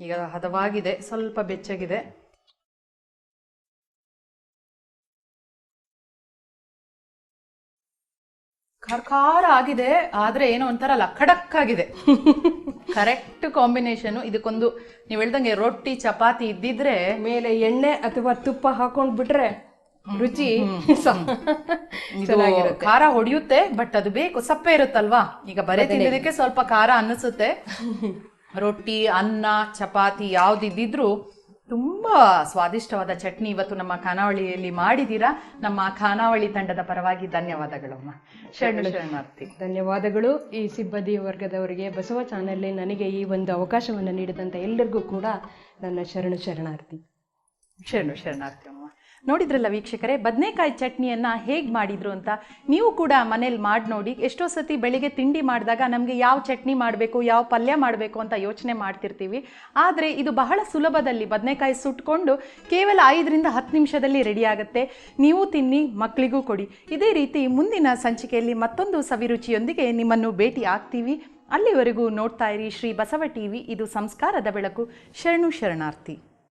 ಈಗ ಹದವಾಗಿದೆ. ಸ್ವಲ್ಪ ಬೆಚ್ಚಗಿದೆ. ಖಾರ ಖಾರ ಆಗಿದೆ ಆದ್ರೆ ಏನೋ ಒಂಥರ ಲಕ್ಕಡಕ್ ಆಗಿದೆ ಕರೆಕ್ಟ್ ಕಾಂಬಿನೇಷನ್ ಇದಕ್ಕೊಂದು ನೀವು ಹೇಳ್ದಂಗೆ ರೊಟ್ಟಿ ಚಪಾತಿ ಇದ್ದಿದ್ರೆ ಮೇಲೆ ಎಣ್ಣೆ ಅಥವಾ ತುಪ್ಪ ಹಾಕೊಂಡು ಬಿಟ್ರೆ ರುಚಿ ಖಾರ ಹೊಡೆಯುತ್ತೆ ಬಟ್ ಅದು ಬೇಕು. ಸಪ್ಪೆ ಇರುತ್ತಲ್ವಾ? ಈಗ ಬರೇ ತಿನ್ನೋದಕ್ಕೆ ಸ್ವಲ್ಪ ಖಾರ ಅನ್ನಿಸುತ್ತೆ [laughs] ರೊಟ್ಟಿ ಅನ್ನ ಚಪಾತಿ ಯಾವ್ದಿದ್ದಿದ್ರು ತುಂಬಾ ಸ್ವಾದಿಷ್ಟವಾದ ಚಟ್ನಿ ಇವತ್ತು ನಮ್ಮ ಖಾನಾವಳಿಯಲ್ಲಿ ಮಾಡಿದೀರಾ ನಮ್ಮ ಖಾನಾವಳಿ ತಂಡದ ಪರವಾಗಿ ಧನ್ಯವಾದಗಳಮ್ಮ ಶರಣು ಶರಣಾರ್ಥಿ ಧನ್ಯವಾದಗಳು. ಈ ಸಿಬ್ಬಂದಿ ವರ್ಗದವರಿಗೆ ಬಸವ ಚಾನೆಲ್ ನನಗೆ ಈ ಒಂದು ಅವಕಾಶವನ್ನು ನೀಡಿದಂತ ಎಲ್ಲರಿಗೂ ಕೂಡ ನನ್ನ ಶರಣು ಶರಣಾರ್ಥಿ. ಶರಣು ಶರಣಾರ್ಥಿ ಅಮ್ಮ. ನೋಡಿದ್ರಲ್ಲ ವೀಕ್ಷಕರೇ, ಬದನೆಕಾಯಿ ಚಟ್ನಿಯನ್ನು ಹೇಗೆ ಮಾಡಿದ್ರು ಅಂತ? ನೀವು ಕೂಡ ಮನೇಲಿ ಮಾಡಿ ನೋಡಿ, ಎಷ್ಟೋ ಸತಿ ಬೆಳಿಗ್ಗೆ ತಿಂಡಿ ಮಾಡಿದಾಗ ನಮಗೆ ಯಾವ ಚಟ್ನಿ ಮಾಡಬೇಕು, ಯಾವ ಪಲ್ಯ ಮಾಡಬೇಕು ಅಂತ ಯೋಚನೆ ಮಾಡ್ತಿರ್ತೀವಿ. ಆದರೆ ಇದು ಬಹಳ ಸುಲಭದಲ್ಲಿ ಬದನೆಕಾಯಿ ಸುಟ್ಕೊಂಡು ಕೇವಲ ಐದರಿಂದ ಹತ್ತು ನಿಮಿಷದಲ್ಲಿ ರೆಡಿ ಆಗುತ್ತೆ. ನೀವು ತಿನ್ನಿ ಮಕ್ಕಳಿಗೂ ಕೊಡಿ. ಇದೇ ರೀತಿ ಮುಂದಿನ ಸಂಚಿಕೆಯಲ್ಲಿ ಮತ್ತೊಂದು ಸವಿರುಚಿಯೊಂದಿಗೆ ನಿಮ್ಮನ್ನು ಭೇಟಿ ಆಗ್ತೀವಿ. ಅಲ್ಲಿವರೆಗೂ ನೋಡ್ತಾ ಇರಿ ಶ್ರೀ ಬಸವ ಟಿವಿ, ಇದು ಸಂಸ್ಕಾರದ ಬೆಳಕು. ಶರಣು ಶರಣಾರ್ಥಿ.